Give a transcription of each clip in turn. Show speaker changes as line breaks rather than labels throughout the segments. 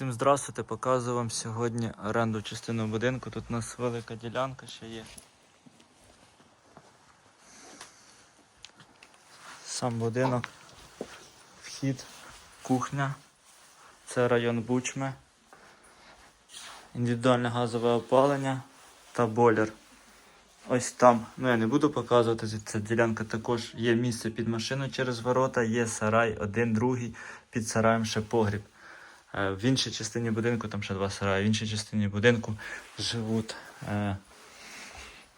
Всім здравствуйте, показую вам сьогодні оренду частину будинку. Тут у нас велика ділянка ще є. Сам будинок, вхід, кухня. Це район Бучме. Індивідуальне газове опалення та бойлер. Ось там, ну я не буду показувати, ця ділянка також є місце під машину через ворота, є сарай, один, другий, під сараєм ще погріб. Е, В іншій частині будинку, там ще два сараї, в іншій частині будинку живуть е,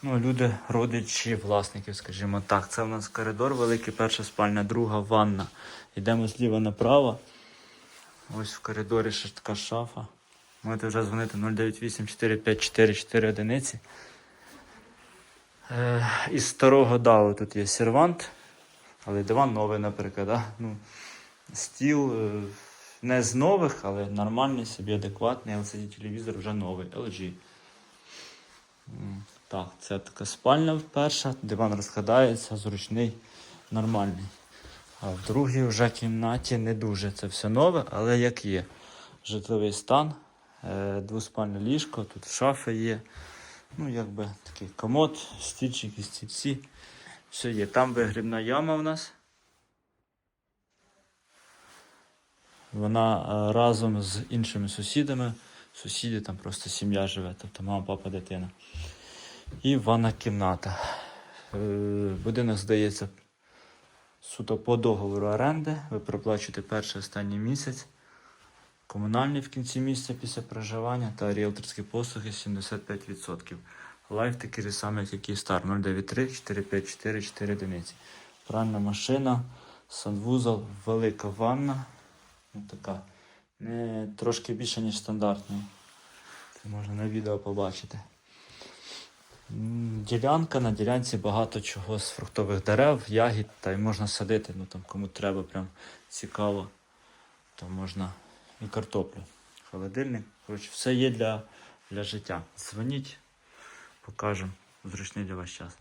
ну, люди, родичі власників, скажімо так. Це у нас коридор великий, перша спальня, друга ванна. Йдемо зліва направо. Ось в коридорі ще така шафа. Можете вже дзвонити 098 454 4 одиниці. Е, із старого далу тут є сервант, але диван новий, наприклад. Да? Ну, стіл е, не з нових, але нормальний, собі адекватний. LCD телевізор вже новий, LG. Так, це така спальня перша, диван розкладається, зручний, нормальний. А в другій вже кімнаті не дуже. Це все нове, але як є. Житловий стан, е, двоспальне ліжко, тут шафи є. Ну, якби такий комод, стільчики, стільці. Все є. Там вигрібна яма у нас. Вона е, разом з іншими сусідами. Сусіди там просто сім'я живе, тобто мама, папа, дитина. І ванна кімната. Е, Будинок здається суто по договору оренди. Ви проплачуєте перший останній місяць. Комунальні в кінці місяця після проживання та ріелторські послуги 75%. Лайф такий самий, як і Київстар 093 454 4 одиниці. Пральна машина, санвузол, велика ванна. Ну, така. Не, трошки більше, ніж стандартна. Це можна на відео побачити. Ділянка на ділянці багато чого з фруктових дерев, ягід, та й можна садити, ну там кому треба, прям цікаво, то можна і картоплю. Холодильник. Коротше, все є для, для життя. Дзвоніть, покажемо. Зручний для вас час.